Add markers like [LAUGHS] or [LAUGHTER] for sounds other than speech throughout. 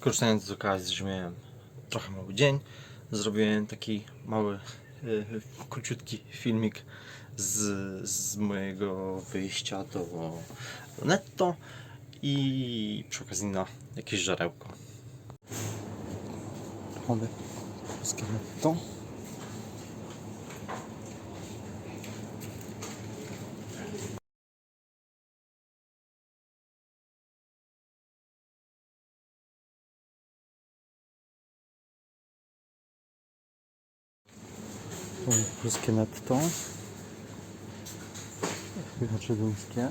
Korzystając z okazji, że miałem trochę mały dzień, zrobiłem taki mały, y, króciutki filmik z, z mojego wyjścia do netto i przy okazji na jakieś żarełko. Mamy polskie netto. Polskie netto. Znaczy duńskie.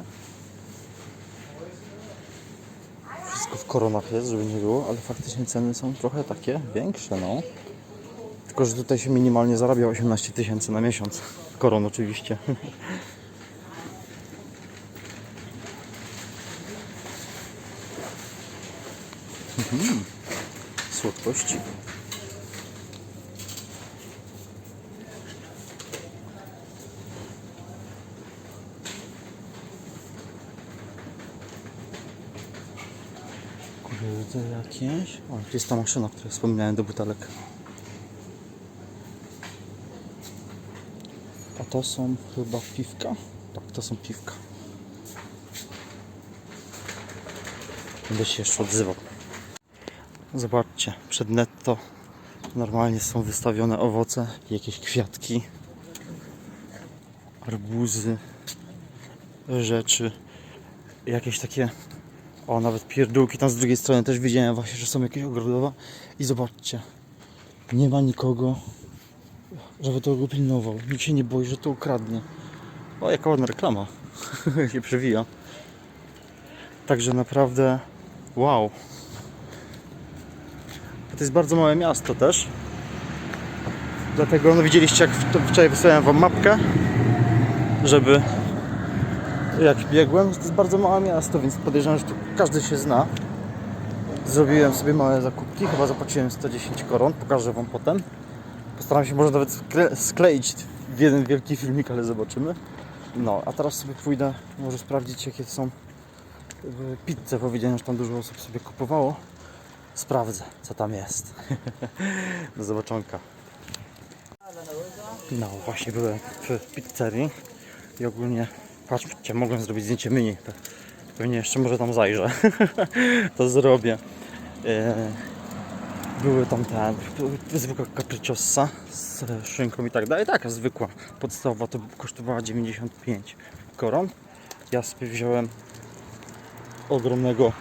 Wszystko w koronach jest, żeby nie było, ale faktycznie ceny są trochę takie większe, no. Tylko, że tutaj się minimalnie zarabia 18 tysięcy na miesiąc. Koron oczywiście. Mhm. Słodkości. Kurde jakieś. O, tu jest ta maszyna, o której wspominałem do butelek. A to są chyba piwka? Tak, to są piwka. Będę się jeszcze odzywał. Zobaczcie, przed netto normalnie są wystawione owoce, jakieś kwiatki, arbuzy, rzeczy, jakieś takie o, nawet pierdółki tam z drugiej strony też widziałem właśnie, że są jakieś ogrodowe. I zobaczcie, nie ma nikogo, żeby to go pilnował. Nikt się nie boi, że to ukradnie. O, jaka ładna reklama [LAUGHS] się przewija. Także naprawdę wow. To jest bardzo małe miasto też. Dlatego no widzieliście jak wczoraj wysłałem wam mapkę, żeby jak biegłem, to jest bardzo małe miasto, więc podejrzewam, że tu każdy się zna. Zrobiłem sobie małe zakupki, chyba zapłaciłem 110 koron, pokażę Wam potem. Postaram się może nawet skle- skleić w jeden wielki filmik, ale zobaczymy. No, a teraz sobie pójdę, może sprawdzić jakie są y, pizze, powiedziałem, że tam dużo osób sobie kupowało. Sprawdzę, co tam jest. [LAUGHS] Do zobaczonka. No, właśnie byłem w pizzerii i ogólnie, patrzcie, mogłem zrobić zdjęcie mini. Pe- Pewnie jeszcze może tam zajrzę. [LAUGHS] to zrobię. E, Były tam te zwykła capricciosa z szynką i tak dalej. Taka zwykła, podstawowa to kosztowała 95 koron. Ja sobie wziąłem ogromnego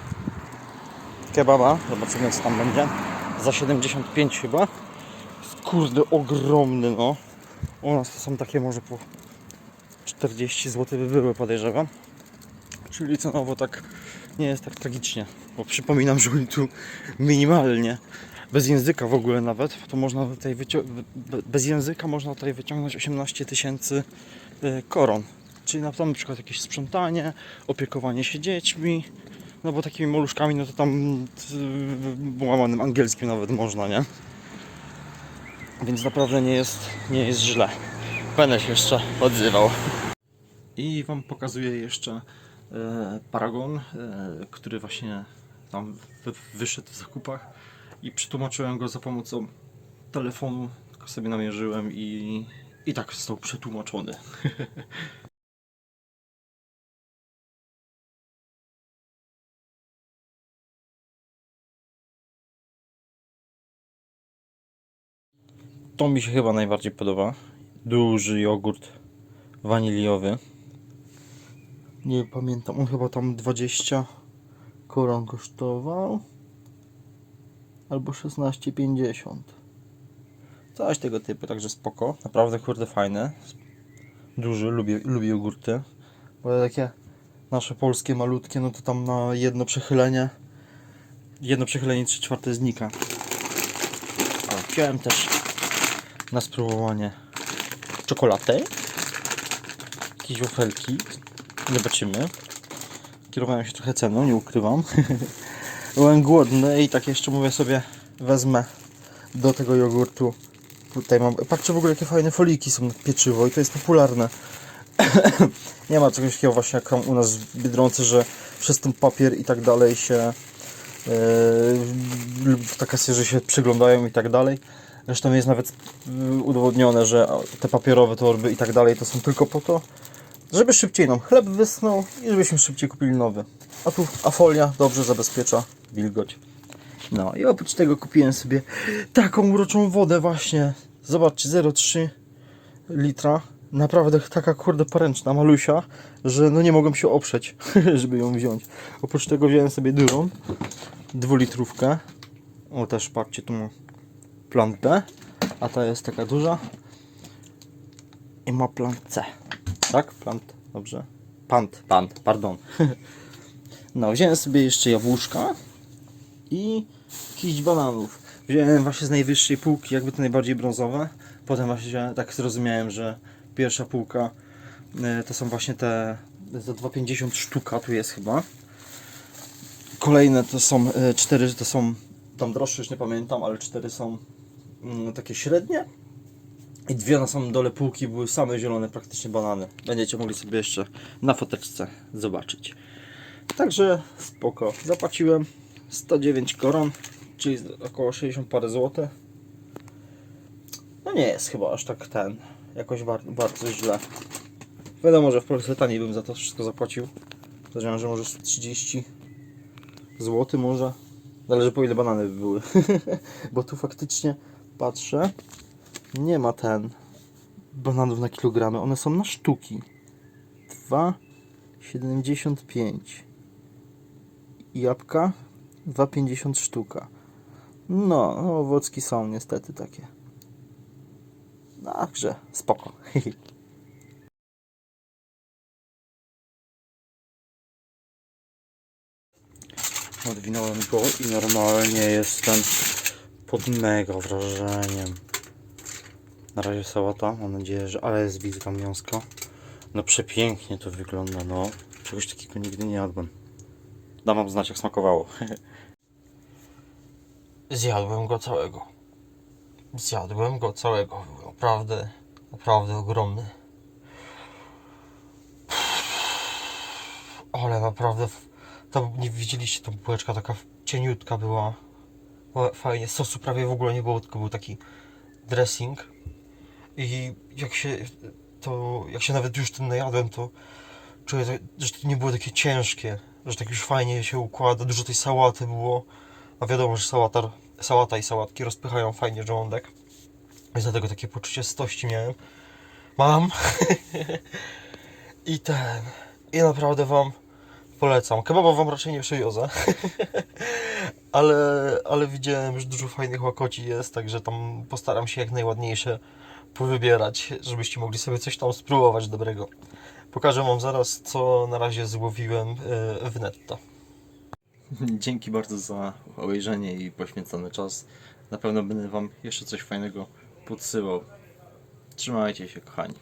kebaba. Zobaczymy co tam będzie. Za 75 chyba. Kurde, ogromny no. U nas to są takie może po 40 zł by były podejrzewam. Czyli cenowo tak nie jest tak tragicznie. Bo przypominam, że oni tu minimalnie, bez języka w ogóle nawet, to można tutaj bez języka można tutaj wyciągnąć 18 tysięcy y, koron. Czyli na, przykład jakieś sprzątanie, opiekowanie się dziećmi, no bo takimi maluszkami, no to tam y, łamanym angielskim nawet można, nie? Więc naprawdę nie jest, nie jest źle. Będę się jeszcze odzywał. I Wam pokazuję jeszcze e, paragon, e, który właśnie tam wy, wyszedł w zakupach i przetłumaczyłem go za pomocą telefonu, tylko sobie namierzyłem i, i tak został przetłumaczony. [LAUGHS] To mi się chyba najbardziej podoba. Duży jogurt waniliowy. Nie pamiętam, on chyba tam 20 koron kosztował. Albo 16,50. Coś tego typu, także spoko. Naprawdę kurde fajne. Duży, lubię, lubię jogurty. Bo takie nasze polskie malutkie, no to tam na jedno przechylenie jedno przechylenie 3 czwarte znika. A wziąłem też na spróbowanie czekoladę. Jakieś wafelki. Zobaczymy. Kierowałem się trochę ceną, nie ukrywam. [LAUGHS] Byłem głodny i tak jeszcze mówię sobie wezmę do tego jogurtu. Tutaj mam. Patrzcie w ogóle jakie fajne foliki są na pieczywo i to jest popularne. [COUGHS] nie ma czegoś takiego właśnie jak u nas w Biedronce, że przez ten papier i tak dalej się yy, w takie że się przyglądają i tak dalej. Zresztą jest nawet y, udowodnione, że te papierowe torby i tak dalej to są tylko po to, żeby szybciej nam chleb wysnął i żebyśmy szybciej kupili nowy. A tu a folia dobrze zabezpiecza wilgoć. No i oprócz tego kupiłem sobie taką uroczą wodę właśnie. Zobaczcie, 0,3 litra. Naprawdę taka kurde poręczna, malusia, że no nie mogłem się oprzeć, [LAUGHS] żeby ją wziąć. Oprócz tego wziąłem sobie dużą, dwulitrówkę. O też patrzcie, tu mam plan B, a ta jest taka duża. I ma plan C. Tak? Plant, dobrze? Pant, pant, pardon. [LAUGHS] No, wziąłem sobie jeszcze jabłuszka i kiść bananów. Wziąłem właśnie z najwyższej półki, jakby te najbardziej brązowe. Potem właśnie tak zrozumiałem, że pierwsza półka e, to są właśnie te za 2,50 sztuka, tu jest chyba. Kolejne to są e, cztery, to są tam droższe, już nie pamiętam, ale cztery są mm, takie średnie. I dwie na samym dole półki były same zielone, praktycznie banany. Będziecie mogli sobie jeszcze na foteczce zobaczyć. Także spoko. Zapłaciłem 109 koron, czyli około 60 parę złotych. No nie jest chyba aż tak ten, jakoś bardzo, bardzo źle. Wiadomo, że w Polsce taniej bym za to wszystko zapłacił. Podejrzewam, że może z 30 zł może. Zależy po ile banany by były. [LAUGHS] Bo tu faktycznie patrzę, nie ma ten bananów na kilogramy, one są na sztuki. 2,75 jabłka 2,50 sztuka. No, owocki są niestety takie. Także spoko. [LAUGHS] Odwinąłem go i normalnie jestem pod mega wrażeniem. Na razie sałata, mam nadzieję, że ale jest widzka mięsko. No przepięknie to wygląda, no. Czegoś takiego nigdy nie jadłem. Dam wam znać jak smakowało. [LAUGHS] Zjadłem go całego. Zjadłem go całego. Był Naprawdę, naprawdę ogromny. [SIGHS] Ale naprawdę, to nie widzieliście, to bułeczka taka cieniutka była. Była Fajnie, sosu prawie w ogóle nie było, tylko był taki dressing. I jak się to, jak się nawet już tym najadłem, to czuję, że to nie było takie ciężkie, że tak już fajnie się układa, dużo tej sałaty było. A wiadomo, że sałata, sałata i sałatki rozpychają fajnie żołądek. Więc dlatego takie poczucie stości miałem. Mam. [LAUGHS] I ten. I naprawdę wam polecam. Kebaba wam raczej nie przywiozę. [LAUGHS] ale, ale widziałem, że dużo fajnych łakoci jest, także tam postaram się jak najładniejsze powybierać, żebyście mogli sobie coś tam spróbować dobrego. Pokażę wam zaraz, co na razie złowiłem e, w netto. [LAUGHS] Dzięki bardzo za obejrzenie i poświęcony czas. Na pewno będę wam jeszcze coś fajnego podsyłał. Trzymajcie się, kochani.